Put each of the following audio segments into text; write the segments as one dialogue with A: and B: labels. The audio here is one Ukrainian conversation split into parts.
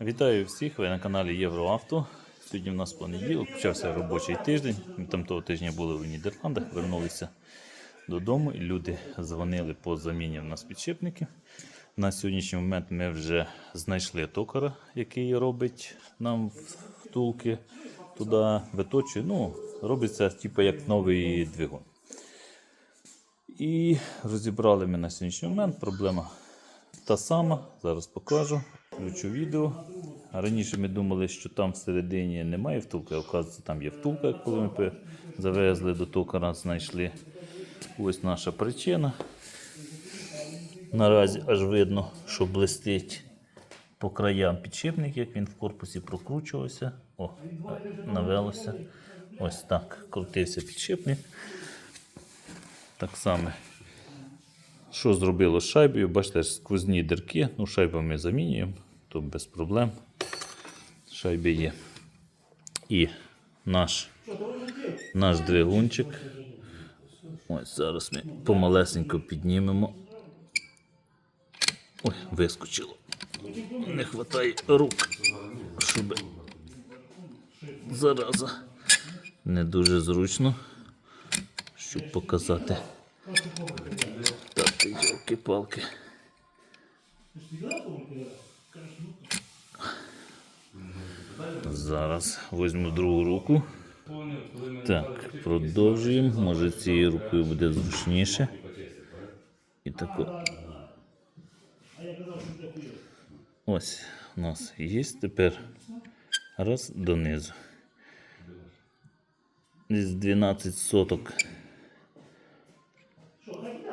A: Вітаю всіх! Ви на каналі Євроавто. Сьогодні в нас понеділок, почався робочий тиждень. Ми там того тижня були в Нідерландах, вернулися додому і люди дзвонили по заміні в нас підшипників. На сьогоднішній момент ми вже знайшли токара, який робить нам втулки туди, виточує. Ну, робиться типу, як новий двигун. І розібрали ми на сьогоднішній момент. Проблема та сама. Зараз покажу. Включу відео. Раніше ми думали, що там всередині немає втулки, а оказується, там є втулка, коли ми завезли до токара, знайшли. Ось наша причина. Наразі аж видно, що блистить по краям підшипник, як він в корпусі прокручувався. О, навелося. Ось так крутився підшипник. Так само що зробило з шайбою? Бачите, сквозні дірки. Ну, шайбу ми замінюємо, то без проблем. Шайби є. І наш, наш двигунчик. Ось зараз ми помалесенько піднімемо. Ой, вискочило. Не вистачає рук, щоб зараза. Не дуже зручно, щоб показати. Йолки-палки. Зараз візьму другу руку. Так, продовжуємо. Може цією рукою буде зручніше. І тако. Ось у нас є тепер раз донизу. Десь 12 соток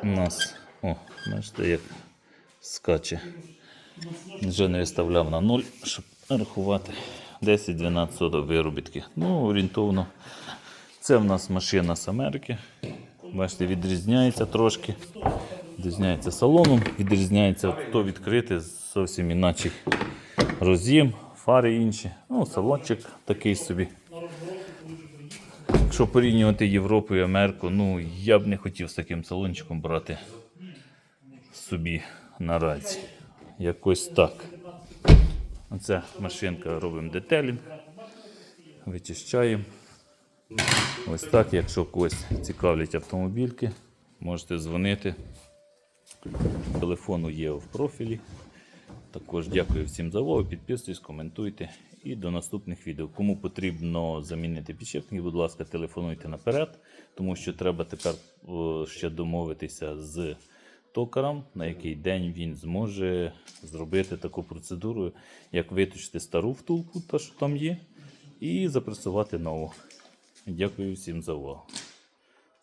A: у нас, о, бачите, як скаче. Вже не виставляв на 0, щоб рахувати 10-12 соток виробітки. Ну, орієнтовно. Це в нас машина з Америки. Бачите, відрізняється трошки. Відрізняється салоном, відрізняється то відкрите, зовсім іначе роз'єм, фари інші. Ну, салончик такий собі. Якщо порівнювати Європу і Америку, ну я б не хотів з таким салончиком брати собі наразі. Якось так. Оце машинка робимо детелінг, вичищаємо. Ось так, якщо когось цікавлять автомобільки, можете дзвонити. Телефону є в профілі. Також дякую всім за увагу. Підписуйтесь, коментуйте і до наступних відео. Кому потрібно замінити підшипники, будь ласка, телефонуйте наперед, тому що треба тепер ще домовитися з токарем, на який день він зможе зробити таку процедуру, як виточити стару втулку, та що там є, і запресувати нову. Дякую всім за увагу.